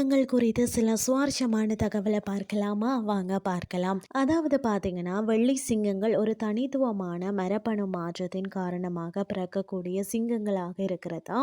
குறித்து சில சுவாரஸ்யமான தகவலை பார்க்கலாமா? வாங்க பார்க்கலாம். அதாவது பார்த்தீங்கன்னா வெள்ளை சிங்கங்கள் ஒரு தனித்துவமான மரபணு மாற்றத்தின் காரணமாக பிறக்கக்கூடிய சிங்கங்களாக இருக்கிறதா?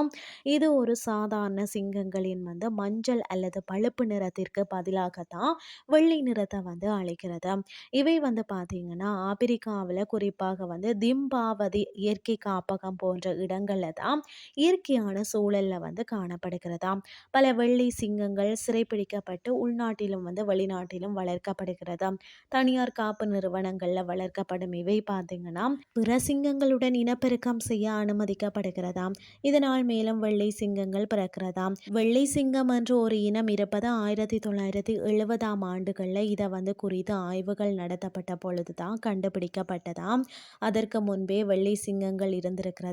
இது ஒரு சாதாரண சிங்கங்களின் வந்து மஞ்சள் அல்லது பழுப்பு நிறத்திற்கு பதிலாக தான் வெள்ளை நிறத்தை வந்து அழைக்கிறது. இவை வந்து பார்த்தீங்கன்னா ஆப்பிரிக்காவில் குறிப்பாக வந்து திம்பாவதி இயற்கை காப்பகம் போன்ற இடங்களில் தான் இயற்கையான சூழலில் வந்து காணப்படுகிறதாம் பல வெள்ளை சிங்கங்கள் சிறைப்பிடிக்கப்பட்டு உள்நாட்டிலும் வந்து வெளிநாட்டிலும் வளர்க்கப்படுகிறது தனியார் காப்பு நிறுவனங்களில் வளர்க்கப்படும் இவை பார்த்தீங்கன்னா பிற சிங்கங்களுடன் இனப்பெருக்கம் செய்ய அனுமதிக்கப்படுகிறதாம். இதனால் மேலும் வெள்ளை சிங்கங்கள் பிறக்கிறதாம். வெள்ளை சிங்கம் என்று ஒரு இனம் இருப்பது ஆயிரத்தி தொள்ளாயிரத்தி எழுபதாம் ஆண்டுகளில் இதை வந்து குறித்து ஆய்வுகள் நடத்தப்பட்ட பொழுது தான் கண்டுபிடிக்கப்பட்டதாம். அதற்கு முன்பே வெள்ளை சிங்கங்கள் இருந்திருக்கிறது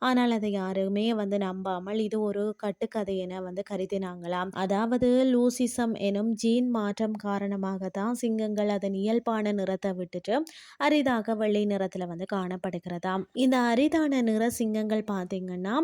ஆனால் அதை யாருமே வந்து நம்பாமல் இது ஒரு கட்டுக்கதை என வந்து கருதினாங்களாம். அதாவது லூசிசம் எனும் ஜீன் மாற்றம் காரணமாக தான் சிங்கங்கள் அதன் இயல்பான நிறத்தை விட்டுட்டு அரிதாக வெள்ளை நிறத்தில் வந்து காணப்படுகிறதாம். இந்த அரிதான நிற சிங்கங்கள் பார்த்தீங்கன்னா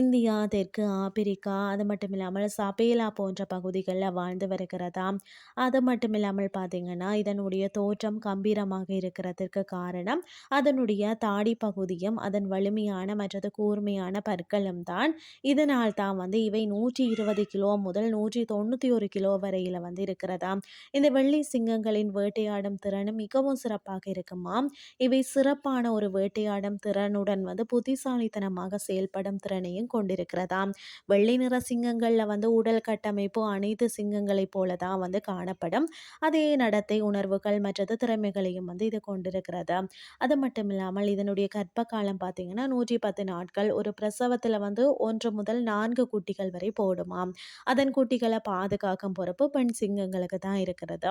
இந்தியா தெற்கு ஆப்பிரிக்கா அது மட்டும் இல்லாமல் சபேலா போன்ற பகுதிகளில் வாழ்ந்து வருகிறதாம். அது மட்டும் இல்லாமல் பார்த்தீங்கன்னா இதனுடைய தோற்றம் கம்பீரமாக இருக்கிறதுக்கு காரணம் அதனுடைய தாடி பகுதியும் அதன் வலிமையான மற்றது கூர்மையான பற்களும் தான். இதனால் தான் வந்து இவை நூற்றி இருபது கிலோ முதல் நூற்றி தொண்ணூற்றி ஒரு கிலோ வரையில் வந்து இருக்கிறதா? இந்த வெள்ளி சிங்கங்களின் வேட்டையாடும் திறனும் மிகவும் சிறப்பாக இருக்குமா? இவை சிறப்பான ஒரு வேட்டையாடும் திறனுடன் வந்து புத்திசாலித்தனமாக செயல்படும் திறனையும் கொண்டிருக்கிறதா? வெள்ளை நிற சிங்கங்களில் வந்து உடல் கட்டமைப்பு அனைத்து சிங்கங்களைப் போல தான் வந்து காணப்படும். அதே நடத்தை உணர்வுகள் மற்றது திறமைகளையும் வந்து இது கொண்டிருக்கிறது? அது மட்டும் இல்லாமல் இதனுடைய கற்ப காலம் பார்த்தீங்கன்னா நூற்றி பத்து நாட்கள். ஒரு பிரசவத்தில் வந்து ஒன்று முதல் நான்கு குட்டிகள் வரை போடுமாம். அதன் குட்டிகளை பாதுகாக்கும் பொறுப்பு பெண் சிங்கங்களுக்கு தான் இருக்கிறது.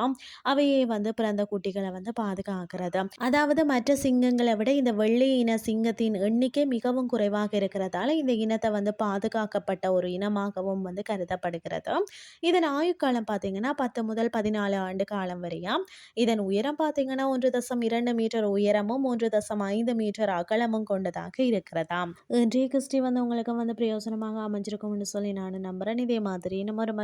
அவையே வந்து பிறந்த குட்டிகளை வந்து பாதுகாக்கிறது. அதாவது மற்ற சிங்கங்களை விட இந்த வெள்ளை இன சிங்கத்தின் எண்ணிக்கை மிகவும் குறைவாக இருக்கிறதால இந்த இனத்தை வந்து பாதுகாக்கப்பட்ட ஒரு இனமாகவும் வந்து கருதப்படுகிறது. இதன் ஆயுட்காலம் பார்த்தீங்கன்னா பத்து முதல் பதினாலு ஆண்டு காலம் வரையா. இதன் உயரம் பார்த்தீங்கன்னா ஒன்று தசம் இரண்டு மீட்டர் உயரமும் ஒன்று தசம் ஐந்து மீட்டர் அகலமும் கொண்டதாக இருக்கிறதாம் இன்றைய கிறிஸ்டி வந்து உங்களுக்கு வந்து பிரயோஜனமாக அமைஞ்சிருக்கும்னு சொல்லி நான் நம்புறேன். இதே மாதிரி இன்னும் ஒரு